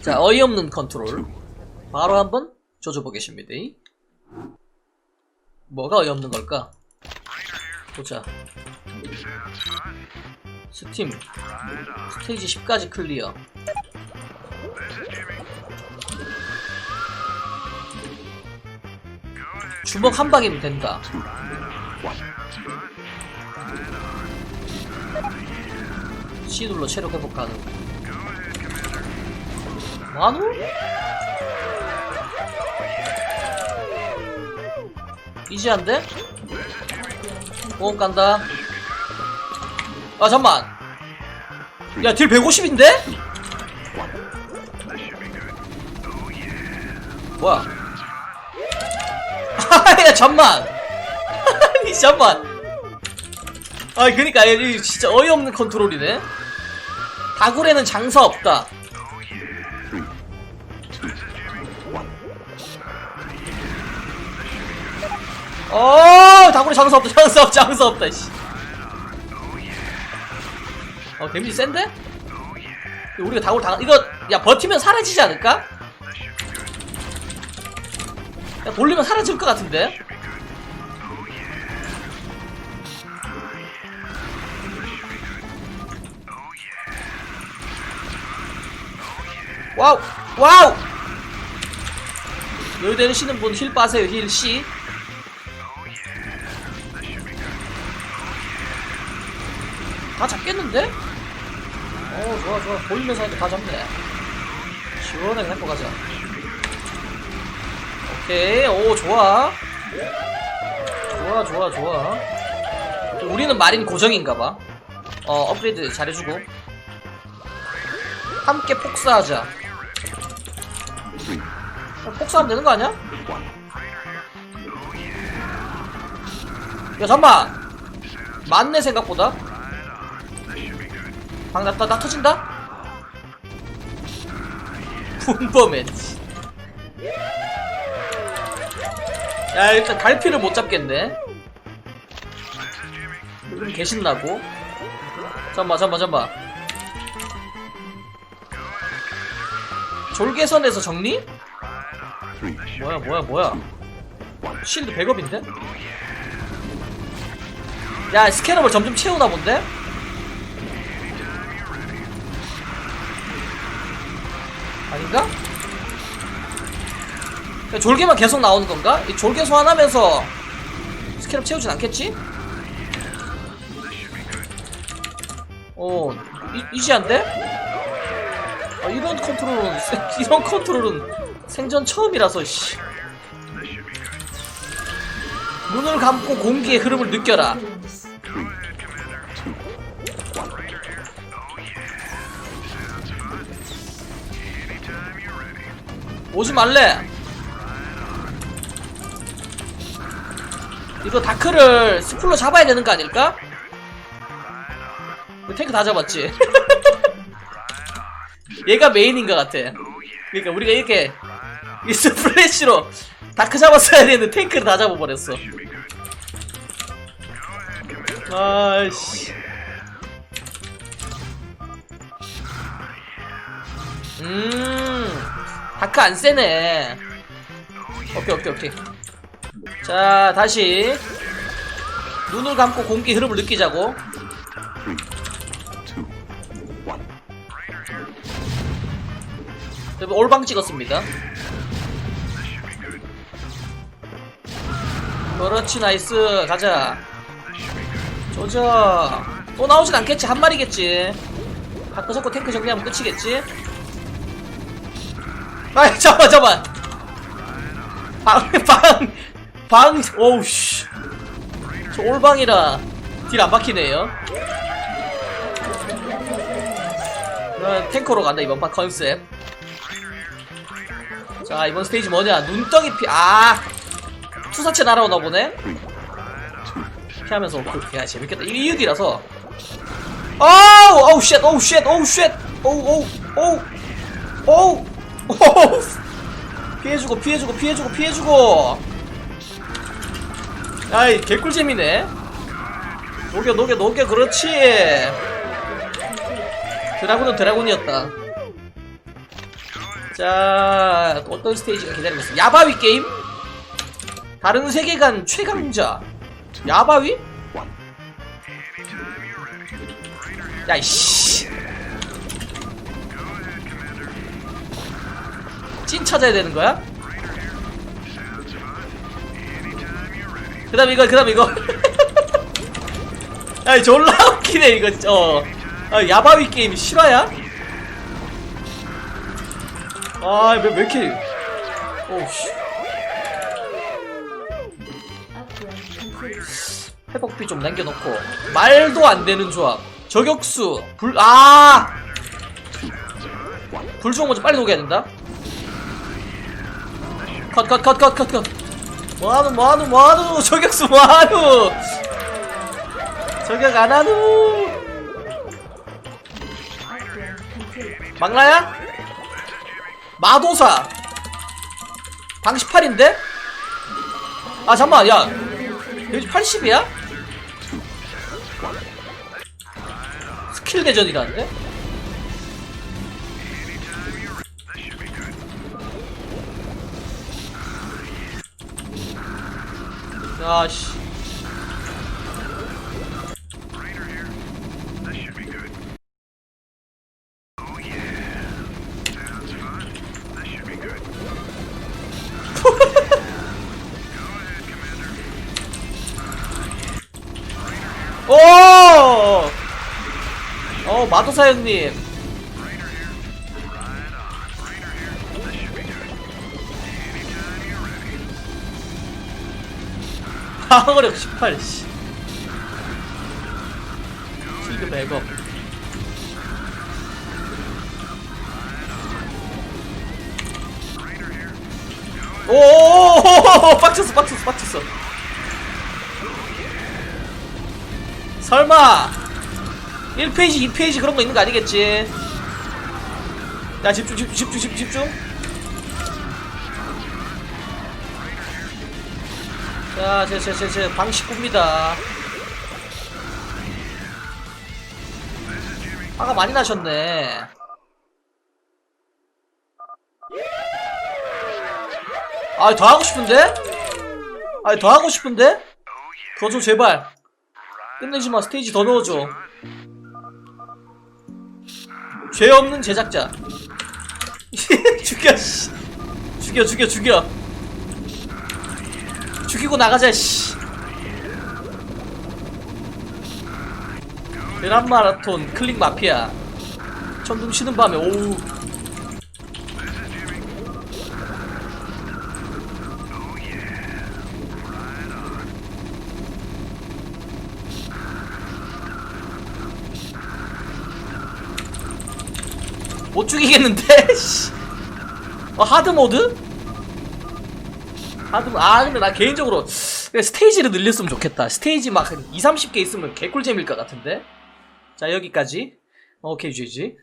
자 어이없는 컨트롤. 바로 한번 조져보겠습니다. 뭐가 어이없는 걸까? 보자. 스팀. 스테이지 10까지 클리어. 주먹 한 방이면 된다. C 눌러 체력 회복 가능 만우? 이지한데? 보험 간다. 아 잠만. 야 딜 150인데? 뭐야? 야 잠만. 아니 잠만. 아 그니까 이 진짜 어이없는 컨트롤이네. 다굴에는 장사 없다 어 다굴에 장사 없다 장사 없다 장사 없다 씨. 어 데미지 센데? 우리가 다굴 당 이거 야 버티면 사라지지 않을까? 야 돌리면 사라질 것 같은데? 와우 와우 여기 내리시는 분 힐 빠세요 힐 C 다 잡겠는데? 어 좋아 좋아. 보이면서 하니까 다 잡네. 시원하게 잡고 가자. 오케이. 오 좋아. 좋아 좋아 좋아. 우리는 마린 고정인가봐. 어 업그레이드 잘해주고. 함께 폭사하자 어, 폭사하면 되는 거 아니야? 야 잠만 맞네 생각보다 방 났다 나 터진다? 분범맨 야 일단 갈피를 못 잡겠네 개신나고 잠깐만 잠깐만 잠깐만 졸개선에서 정리? 뭐야 뭐야 뭐야 실드 100업인데? 야 스캐너를 점점 채우나 본데? 아닌가? 야, 졸개만 계속 나오는 건가? 이 졸개 소환하면서 스캐럽 채우진 않겠지? 어, 이, 이지한데? 아, 이런 컨트롤은, 세- 이런 컨트롤은 생전 처음이라서, 씨. 눈을 감고 공기의 흐름을 느껴라. 오지 말래. 이거 다크를 스플로 잡아야 되는 거 아닐까? 탱크 다 잡았지? 얘가 메인인 것 같아. 그러니까 우리가 이렇게 이 스플래시로 다크 잡았어야 되는데 탱크를 다 잡아버렸어. 아이씨. 음, 다크 안 세네. 오케이, 오케이, 오케이. 자, 다시. 눈을 감고 공기 흐름을 느끼자고. 올방 찍었습니다. 그렇지, 나이스. 가자. 조져. 또 나오진 않겠지. 한 마리겠지. 바꿔 잡고 탱크 정리하면 끝이겠지. 아, 잠깐만, 잠깐만. 방, 방, 방, 오우, 씨. 저 올방이라 딜 안 박히네요. 그럼 탱커로 간다, 이번 판 컨셉. 자, 이번 스테이지 뭐냐. 눈덩이 피, 아! 투사체 날아오나 보네? 피하면서, 그, 야, 재밌겠다. 이게 이유디라서. 아우! 어우, 쉣! 어우, 쉣! 어우, 쉣! 어우, 어우, 어우! 어우! 어우! 피해주고, 피해주고, 피해주고, 피해주고! 아이, 개꿀잼이네. 녹여, 녹여, 녹여, 그렇지! 드라군은 드라군이었다. 자 어떤 스테이지가 기다리고 있어 야바위 게임 다른 세계관 최강자. 야바위? 야이씨. 찐 찾아야 되는 거야? 그 다음 이거 그 다음 이거. 야 졸라 웃기네 이거. 어. 아, 야바위 게임 실화야? 아왜 왜 이렇게. 오우 회복비 좀 남겨놓고. 말도 안 되는 조합. 저격수 불 아! 불주먹 먼저 빨리 녹여야 된다. 컷 컷 컷 컷 컷컷. 뭐하노 뭐하노 뭐하노? 저격수 뭐하노? 저격 안하노? 막나야? 마도사. 당시 8인데? 아 잠깐만 야 여기 80이야? 스킬 대전이라는데? 야씨 오! 어, 마도사 형님. 방어력 18, 씨. 지금 백업. 오오오오오 빡쳤어 빡쳤어 빡쳤어 설마 1페이지 2페이지 그런 거 있는 거 아니겠지 야 집중 집중 집중 집중 자, 제, 제, 제, 제, 방 식구입니다. 화가 많이 나셨네. 아, 더 하고 싶은데? 아, 더 하고 싶은데? 더 좀 제발. 끝내지 마. 스테이지 더 넣어줘. 죄 없는 제작자. 죽여, 씨. 죽여, 죽여, 죽여. 죽이고 나가자, 씨. 베란 마라톤 클릭 마피아. 천둥 치는 밤에, 오우. 못 죽이겠는데? 씨. 어, 하드 모드? 하드, 아, 근데 나 개인적으로 스테이지를 늘렸으면 좋겠다. 스테이지 막 2, 30개 있으면 개꿀잼일 것 같은데? 자, 여기까지. 오케이, GG.